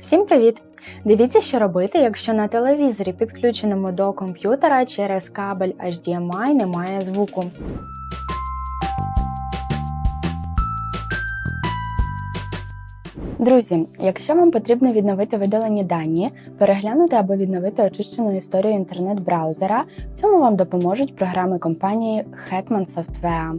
Всім привіт! Дивіться, що робити, якщо на телевізорі, підключеному до комп'ютера через кабель HDMI немає звуку. Друзі, якщо вам потрібно відновити видалені дані, переглянути або відновити очищену історію інтернет-браузера, в цьому вам допоможуть програми компанії Hetman Software.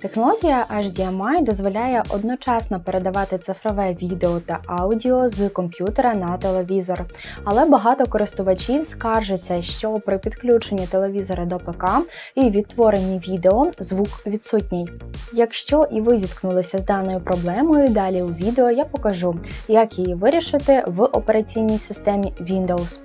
Технологія HDMI дозволяє одночасно передавати цифрове відео та аудіо з комп'ютера на телевізор, але багато користувачів скаржаться, що при підключенні телевізора до ПК і відтворенні відео звук відсутній. Якщо і ви зіткнулися з даною проблемою, далі у відео я покажу, як її вирішити в операційній системі Windows.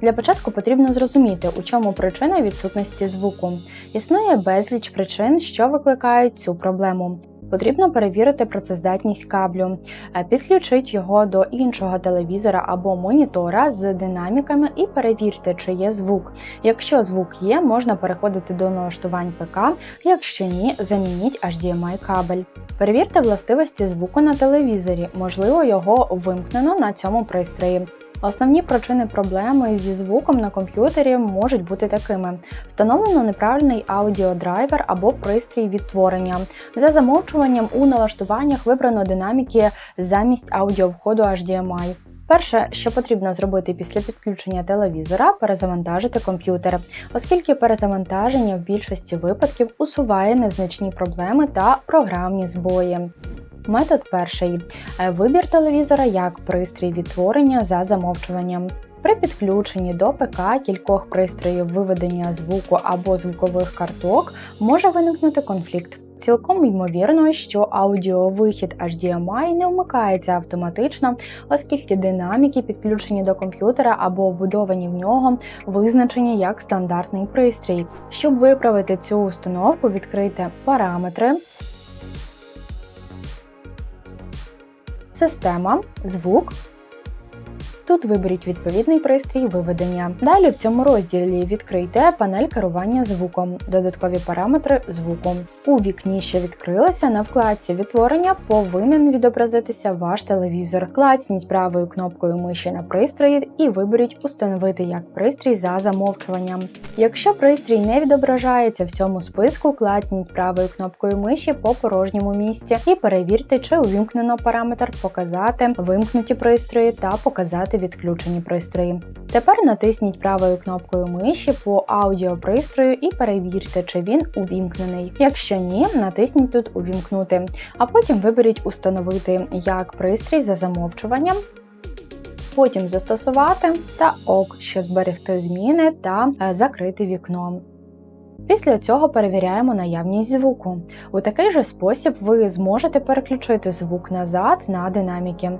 Для початку потрібно зрозуміти, у чому причина відсутності звуку. Існує безліч причин, що викликають цю проблему. Потрібно перевірити працездатність каблю, е, підключіть його до іншого телевізора або монітора з динаміками і перевірте, чи є звук. Якщо звук є, можна переходити до налаштувань ПК, якщо ні, замініть HDMI кабель. Перевірте властивості звуку на телевізорі, можливо, його вимкнено на цьому пристрої. Основні причини проблеми зі звуком на комп'ютері можуть бути такими: встановлено неправильний аудіодрайвер або пристрій відтворення. За замовчуванням у налаштуваннях вибрано динаміки замість аудіовходу HDMI. Перше, що потрібно зробити після підключення телевізора, перезавантажити комп'ютер, оскільки перезавантаження в більшості випадків усуває незначні проблеми та програмні збої. Метод перший вибір телевізора як пристрій відтворення за замовчуванням. При підключенні до ПК кількох пристроїв виведення звуку або звукових карток може виникнути конфлікт. Цілком ймовірно, що аудіовихід HDMI не вмикається автоматично, оскільки динаміки, підключені до комп'ютера або вбудовані в нього, визначені як стандартний пристрій. Щоб виправити цю установку, відкрийте параметри. Система, звук. Тут виберіть відповідний пристрій виведення. Далі в цьому розділі відкрийте панель керування звуком, додаткові параметри звуку. У вікні, що відкрилося, на вкладці відтворення повинен відобразитися ваш телевізор. Клацніть правою кнопкою миші на пристрої і виберіть Установити як пристрій за замовчуванням. Якщо пристрій не відображається в цьому списку, клацніть правою кнопкою миші по порожньому місці і перевірте, чи увімкнено параметр Показати, вимкнуті пристрої та показати відключені пристрої. Тепер натисніть правою кнопкою миші по аудіопристрою і перевірте, чи він увімкнений. Якщо ні, натисніть тут Увімкнути, а потім виберіть Установити як пристрій за замовчуванням. Потім застосувати та ок, щоб зберегти зміни та е, закрити вікно. Після цього перевіряємо наявність звуку. У такий же спосіб ви зможете переключити звук назад на динаміки.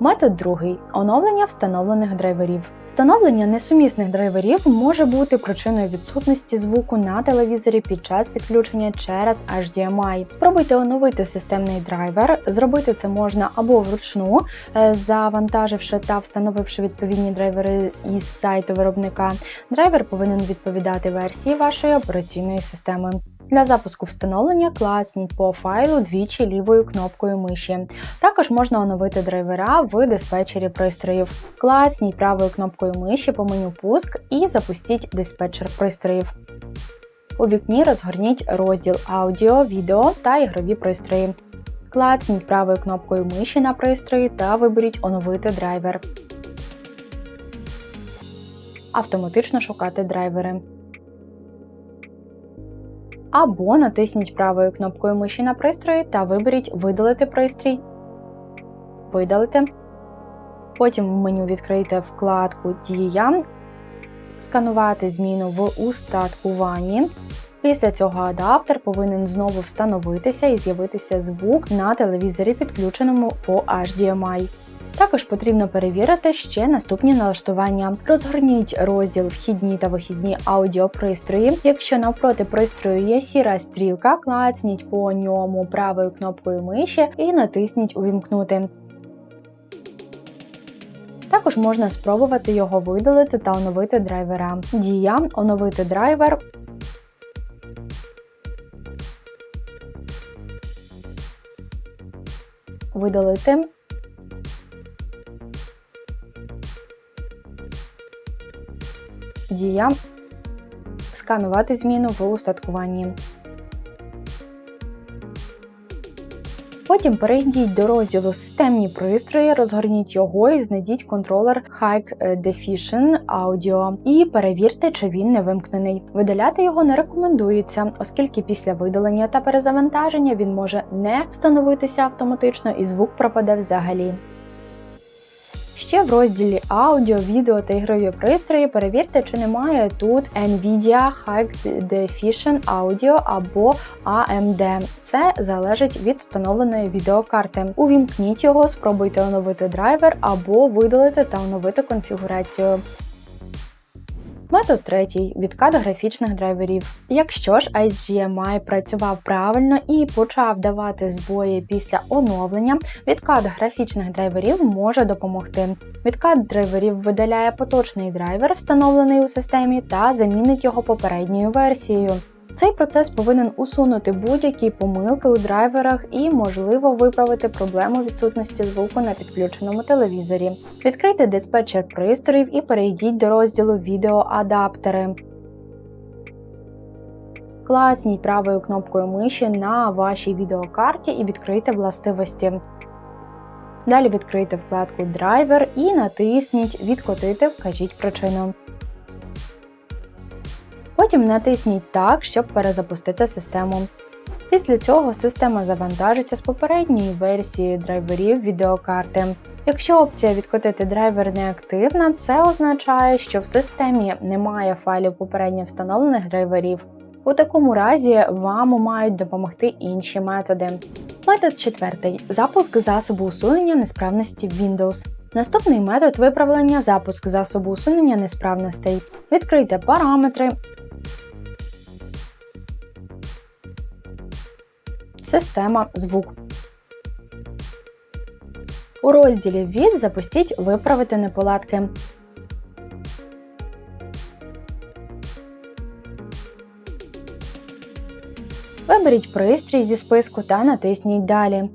Метод другий оновлення встановлених драйверів. Встановлення несумісних драйверів може бути причиною відсутності звуку на телевізорі під час підключення через HDMI. Спробуйте оновити системний драйвер. Зробити це можна або вручну, е, завантаживши та встановивши відповідні драйвери із сайту виробника. Драйвер повинен відповідати версії вашої операційної системи. Для запуску встановлення клацніть по файлу двічі лівою кнопкою миші. Також можна оновити драйвера в диспетчері пристроїв. Клацніть правою кнопкою миші по меню Пуск і запустіть диспетчер пристроїв. У вікні розгорніть розділ Аудіо, відео та ігрові пристрої. Клацніть правою кнопкою миші на пристрої та виберіть Оновити драйвер. Автоматично шукати драйвери або натисніть правою кнопкою миші на пристрої та виберіть Видалити пристрій. Видалити. Потім в меню відкрийте вкладку Дія сканувати зміну в устаткуванні. Після цього адаптер повинен знову встановитися і з'явитися звук на телевізорі, підключеному по HDMI. Також потрібно перевірити ще наступні налаштування. Розгорніть розділ вхідні та вихідні аудіопристрої. Якщо навпроти пристрою є сіра стрілка, клацніть по ньому правою кнопкою миші і натисніть Увімкнути. Також можна спробувати його видалити та оновити драйвера. Дія оновити драйвер. Видалити. Дія сканувати зміну в устаткуванні. Потім перейдіть до розділу Системні пристрої, розгорніть його і знайдіть контролер High Definition Audio і перевірте, чи він не вимкнений. Видаляти його не рекомендується, оскільки після видалення та перезавантаження він може не встановитися автоматично і звук пропаде взагалі. Ще в розділі аудіо, відео та ігрові пристрої перевірте, чи немає тут Nvidia High Definition Audio або AMD. Це залежить від встановленої відеокарти. Увімкніть його, спробуйте оновити драйвер або видалити та оновити конфігурацію. Метод третій відкат графічних драйверів. Якщо ж IGMI працював правильно і почав давати збої після оновлення, відкат графічних драйверів може допомогти. Відкат драйверів видаляє поточний драйвер, встановлений у системі, та замінить його попередньою версією. Цей процес повинен усунути будь-які помилки у драйверах і, можливо, виправити проблему відсутності звуку на підключеному телевізорі. Відкрийте диспетчер пристроїв і перейдіть до розділу Відеоадаптери. Клацніть правою кнопкою миші на вашій відеокарті і відкрийте властивості. Далі відкрийте вкладку Драйвер і натисніть Відкотити, вкажіть причину. Потім натисніть так, щоб перезапустити систему. Після цього система завантажиться з попередньої версії драйверів відеокарти. Якщо опція відкотити драйвер не активна, це означає, що в системі немає файлів попередньо встановлених драйверів. У такому разі вам мають допомогти інші методи. Метод четвертий запуск засобу усунення несправності Windows. Наступний метод виправлення запуск засобу усунення несправностей. Відкрийте параметри. Система звук. У розділі Від запустіть Виправити неполадки. Виберіть пристрій зі списку та натисніть Далі.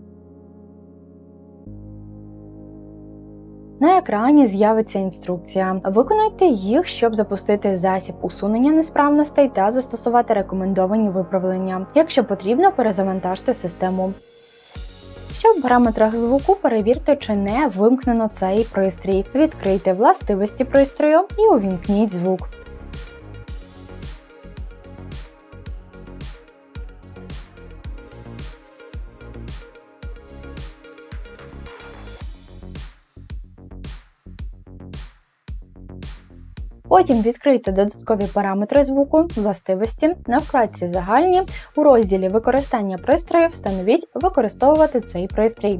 Екрані з'явиться інструкція. Виконайте їх, щоб запустити засіб усунення несправностей та застосувати рекомендовані виправлення. Якщо потрібно, перезавантажте систему. Ще в параметрах звуку перевірте, чи не вимкнено цей пристрій. Відкрийте властивості пристрою і увімкніть звук. Потім відкрийте додаткові параметри звуку, властивості на вкладці Загальні у розділі Використання пристрою встановіть Використовувати цей пристрій.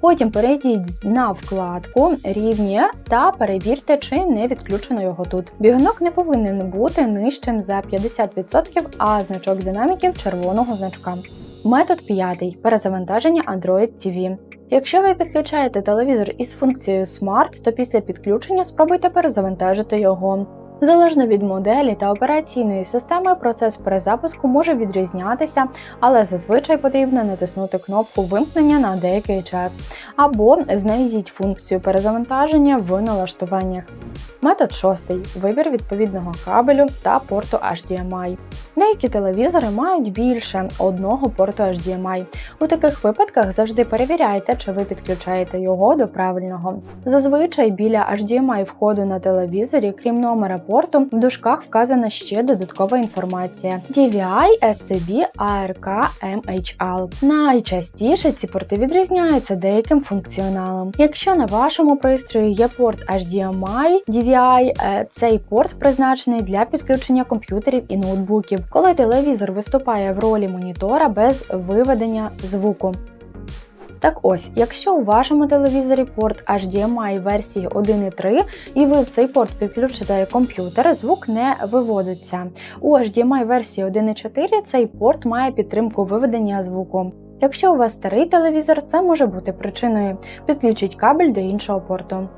Потім перейдіть на вкладку Рівні та перевірте, чи не відключено його тут. Бігунок не повинен бути нижчим за 50%, а значок динаміків червоного значка. Метод п'ятий перезавантаження Android TV. Якщо ви підключаєте телевізор із функцією Smart, то після підключення спробуйте перезавантажити його. Залежно від моделі та операційної системи, процес перезапуску може відрізнятися, але зазвичай потрібно натиснути кнопку вимкнення на деякий час, або знайдіть функцію перезавантаження в налаштуваннях. Метод шостий вибір відповідного кабелю та порту HDMI. Деякі телевізори мають більше одного порту HDMI. У таких випадках завжди перевіряйте, чи ви підключаєте його до правильного. Зазвичай біля HDMI входу на телевізорі, крім номера порту в дужках вказана ще додаткова інформація: DVI, STB, ARK, MHL. Найчастіше ці порти відрізняються деяким функціоналом. Якщо на вашому пристрої є порт HDMI, DVI, е, цей порт призначений для підключення комп'ютерів і ноутбуків, коли телевізор виступає в ролі монітора без виведення звуку. Так ось, якщо у вашому телевізорі порт HDMI версії 1.3 і ви в цей порт підключите комп'ютер, звук не виводиться. У HDMI версії 1.4 цей порт має підтримку виведення звуку. Якщо у вас старий телевізор, це може бути причиною. Підключіть кабель до іншого порту.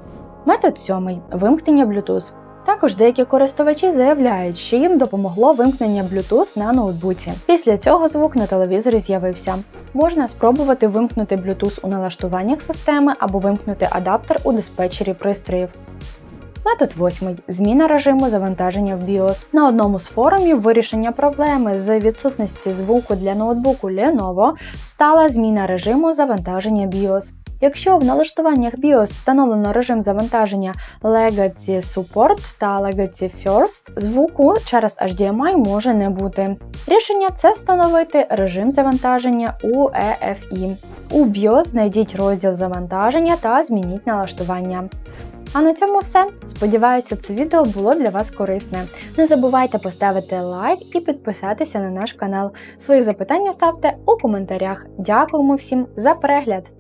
Метод сьомий вимкнення Bluetooth. Також деякі користувачі заявляють, що їм допомогло вимкнення Bluetooth на ноутбуці. Після цього звук на телевізорі з'явився. Можна спробувати вимкнути Bluetooth у налаштуваннях системи або вимкнути адаптер у диспетчері пристроїв. Метод восьмий зміна режиму завантаження в BIOS. На одному з форумів вирішення проблеми з відсутності звуку для ноутбуку Lenovo стала зміна режиму завантаження BIOS. Якщо в налаштуваннях BIOS встановлено режим завантаження Legacy Support та Legacy First, звуку через HDMI може не бути. Рішення це встановити режим завантаження у EFI. У BIOS знайдіть розділ завантаження та змініть налаштування. А на цьому все. Сподіваюся, це відео було для вас корисне. Не забувайте поставити лайк і підписатися на наш канал. Свої запитання ставте у коментарях. Дякуємо всім за перегляд!